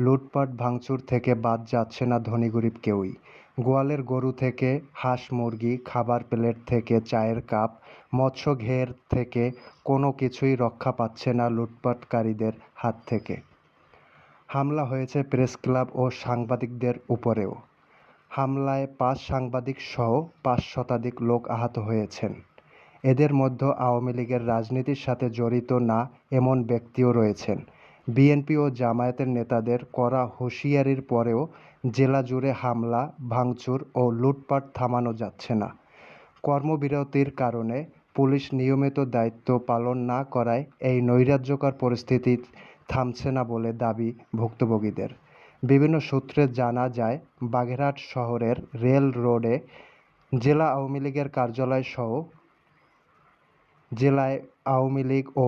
লুটপাট ভাঙচুর থেকে বাদ যাচ্ছে না ধনী গরিব কেউই। গোয়ালের গরু থেকে হাঁস, মুরগি, খাবার প্লেট থেকে চায়ের কাপ, মৎস্য ঘের থেকে কোনো কিছুই রক্ষা পাচ্ছে না লুটপাটকারীদের হাত থেকে। হামলা হয়েছে প্রেস ক্লাব ও সাংবাদিকদের উপরেও। হামলায় পাঁচ সাংবাদিক সহ পাঁচ শতাধিক লোক আহত হয়েছেন। এদের মধ্যে আওয়ামী লীগের রাজনীতির সাথে জড়িত না এমন ব্যক্তিও রয়েছেন। বিএনপি ও জামায়াতের নেতাদের করা হুঁশিয়ারির পরেও জেলা জুড়ে হামলা, ভাঙচুর ও লুটপাট থামানো যাচ্ছে না। কর্মবিরতির কারণে পুলিশ নিয়মিত দায়িত্ব পালন না করায় এই নৈরাজ্যকর পরিস্থিতি থামছে না বলে দাবি ভুক্তভোগীদের। বিভিন্ন সূত্রে জানা যায়, বাগেরহাট শহরের রেল রোডে জেলা আওয়ামী লীগের কার্যালয় সহ জেলায় আওয়ামী লীগ ও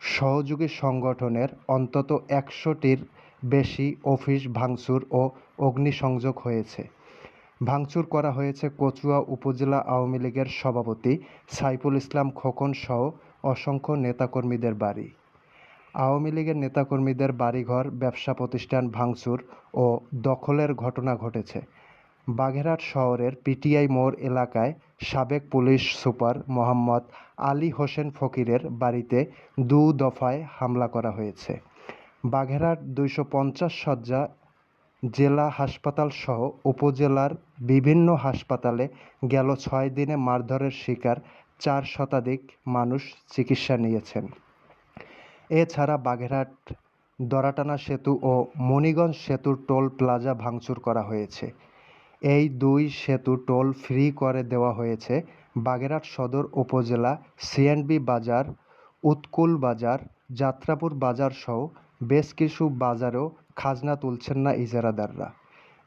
সহযোগী সংগঠনের অন্তত একশোটির বেশি অফিস ভাঙচুর ও অগ্নিসংযোগ হয়েছে। ভাঙচুর করা হয়েছে কচুয়া উপজেলা আওয়ামী লীগের সভাপতি সাইফুল ইসলাম খোকন সহ অসংখ্য নেতাকর্মীদের বাড়ি। আওয়ামী লীগের নেতাকর্মীদের বাড়িঘর, ব্যবসা প্রতিষ্ঠান ভাঙচুর ও দখলের ঘটনা ঘটেছে। বাগেরহাট শহরের পিটিআই মোড় এলাকায় সাবেক পুলিশ সুপার মোহাম্মদ আলী হোসেন ফকিরের বাড়িতে দু দফায় হামলা করা হয়েছে। বাগেরহাট দুইশো পঞ্চাশ শয্যা জেলা হাসপাতাল সহ উপজেলার বিভিন্ন হাসপাতালে গেল ছয় দিনে মারধরের শিকার চার শতাধিক মানুষ চিকিৎসা নিয়েছেন। এছাড়া বাগেরহাট দরাটানা সেতু ও মণিগঞ্জ সেতুর টোল প্লাজা ভাঙচুর করা হয়েছে। এই দুই সেতু টোল ফ্রি করে দেওয়া হয়েছে বাগেরহাট সদর উপজেলা সিএনবি বাজার, উৎকুল বাজার, যাত্রাপুর বাজার সহ বেশ কিছু বাজারেও খাজনা তুলছেন না ইজারাদাররা।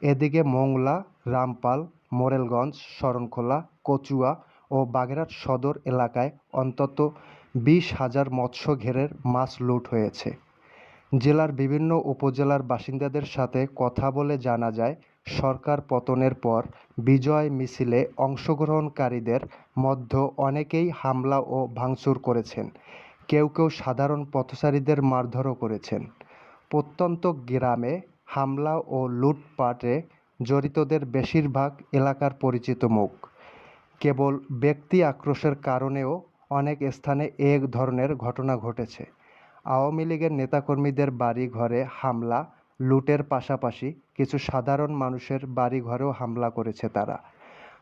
এদিকে মোংলা, রামপাল, মোরেলগঞ্জ, শরণখোলা, কচুয়া ও বাগেরহাট সদর এলাকায় অন্তত বিশ হাজার মৎস্য ঘেরের মাছ লুট হয়েছে। জেলার বিভিন্ন উপজেলার বাসিন্দাদের সাথে কথা বলে জানা যায়, সরকার পতনের পর বিজয় মিছিলে অংশগ্রহণকারীদের মধ্যে অনেকেই হামলা ও ভাঙচুর করেছেন। কেউ কেউ সাধারণ পথচারীদের মারধরও করেছেন। প্রত্যন্ত গ্রামে হামলা ও লুটপাটে জড়িতদের বেশিরভাগ এলাকার পরিচিত মুখ। কেবল ব্যক্তি আক্রোশের কারণেও অনেক স্থানে এ ধরনের ঘটনা ঘটেছে। আওয়ামী লীগের নেতাকর্মীদের বাড়ি ঘরে হামলা, লুটের পাশাপাশি কিছু সাধারণ মানুষের বাড়ি ঘরেও হামলা করেছে তারা।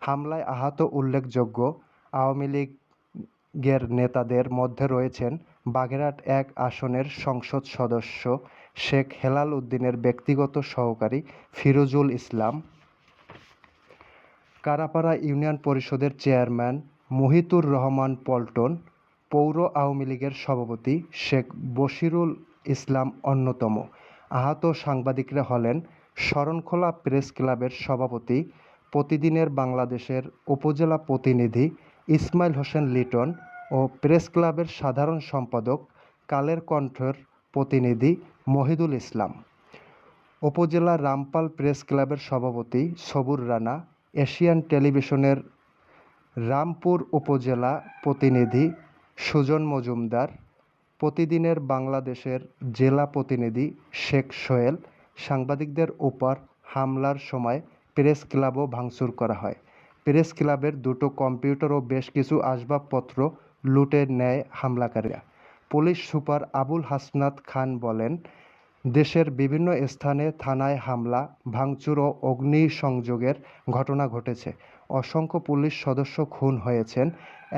হামলায় আহত উল্লেখযোগ্য আওয়ামী লীগের নেতাদের মধ্যে রয়েছেন বাগেরহাট এক আসনের সংসদ সদস্য শেখ হেলাল উদ্দিনের ব্যক্তিগত সহকারী ফিরোজুল ইসলাম। কারাপাড়া ইউনিয়ন পরিষদের চেয়ারম্যান মুহিতুর রহমান পল্টন পৌর আওয়ামী লীগের সভাপতি শেখ বশিরুল ইসলাম অন্যতম। আহত সাংবাদিকরা হলেন শরণখোলা প্রেস ক্লাবের সভাপতি, প্রতিদিনের বাংলাদেশের উপজেলা প্রতিনিধি ইসমাইল হোসেন লিটন ও প্রেস ক্লাবের সাধারণ সম্পাদক কালের কণ্ঠের প্রতিনিধি মহিদুল ইসলাম। উপজেলা রামপাল প্রেস ক্লাবের সভাপতি সবুর রানা, এশিয়ান টেলিভিশনের রামপুর উপজেলা প্রতিনিধি সুজন মজুমদার, প্রতিদিনের বাংলাদেশের জেলা প্রতিনিধি শেখ সোহেল, সাংবাদিকদের উপর হামলার সময় প্রেস ক্লাবও ভাঙচুর করা হয়। প্রেস ক্লাবের দুটো কম্পিউটার ও বেশ কিছু আসবাবপত্র লুটে নেয় হামলাকারীরা। পুলিশ সুপার আবুল হাসনাত খান বলেন, দেশের বিভিন্ন স্থানে থানায় হামলা, ভাঙচুর ও অগ্নিসংযোগের ঘটনা ঘটেছে। অসংখ্য পুলিশ সদস্য খুন হয়েছেন।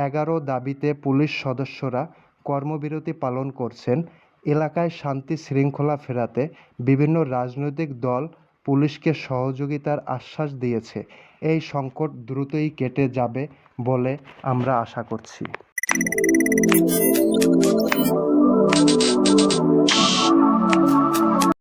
এগারো দাবিতে পুলিশ সদস্যরা কর্মবিরতি পালন করছেন। এলাকায় শান্তি শৃঙ্খলা ফেরাতে বিভিন্ন রাজনৈতিক দল পুলিশকে সহযোগিতার আশ্বাস দিয়েছে। এই সংকট দ্রুতই কেটে যাবে বলে আমরা আশা করছি।